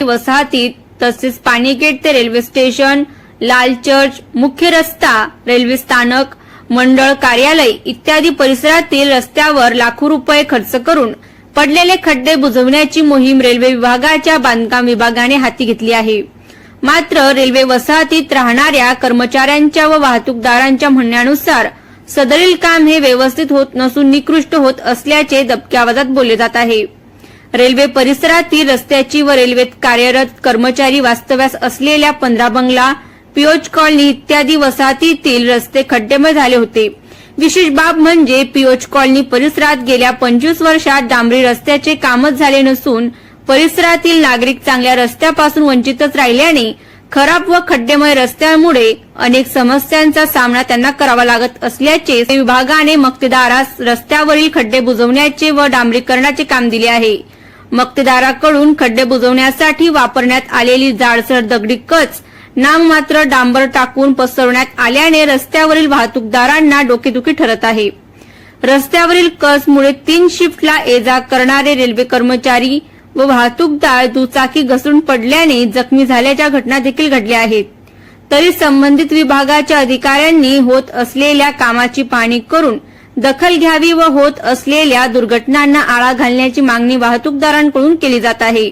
वसाहतीत तसेच पाणीगेट ते रेल्वे स्टेशन लाल चर्च मुख्य रस्ता रेल्वे स्थानक मंडळ कार्यालय इत्यादी परिसरातील रस्त्यावर लाखो रुपये खर्च करून पडलेले खड्डे बुजवण्याची मोहीम रेल्वे विभागाच्या बांधकाम विभागाने हाती घेतली आहे. मात्र रेल्वे वसाहतीत राहणाऱ्या कर्मचाऱ्यांच्या व वाहतूकदारांच्या म्हणण्यानुसार सदरील काम हे व्यवस्थित होत नसून निकृष्ट होत असल्याचे दबक्या आवाजात बोलले जात आहे. रेल्वे परिसरातील रस्त्याची व रेल्वेत कार्यरत कर्मचारी वास्तव्यास असलेल्या पंधरा बंगला पियोज कॉलनी इत्यादी वसाहतीतील रस्ते खड्डेमय झाले होते. विशेष बाब म्हणजे पियोज कॉलनी परिसरात गेल्या पंचवीस वर्षात डांबरी रस्त्याचे कामच झाले नसून परिसरातील नागरिक चांगल्या रस्त्यापासून वंचितच राहिल्याने खराब व खड्डेमय रस्त्यांमुळे अनेक समस्यांचा सामना त्यांना करावा लागत असल्याचे विभागाने मक्तेदारास रस्त्यावरील खड्डे बुजवण्याचे व डांबरीकरणाचे काम दिले आहे. मक्तेदाराकडून खड्डे बुजवण्यासाठी वापरण्यात आलेली जाडसर दगडी कच नाममात्र डांबर टाकून पसरवण्यात आल्याने रस्त्यावरील वाहतूकदारांना डोकेदुखी ठरत आहे. रस्त्यावरील कसमुळे तीन शिफ्टला ये जा करणारे रेल्वे कर्मचारी व वाहतूकदार दुचाकी घसरून पडल्याने जखमी झाल्याच्या घटना देखील घडल्या आहेत. तरी संबंधित विभागाच्या अधिकाऱ्यांनी होत असलेल्या कामाची पाहणी करून दखल घ्यावी व होत असलेल्या दुर्घटनांना आळा घालण्याची मागणी वाहतूकदारांकडून केली जात आहे.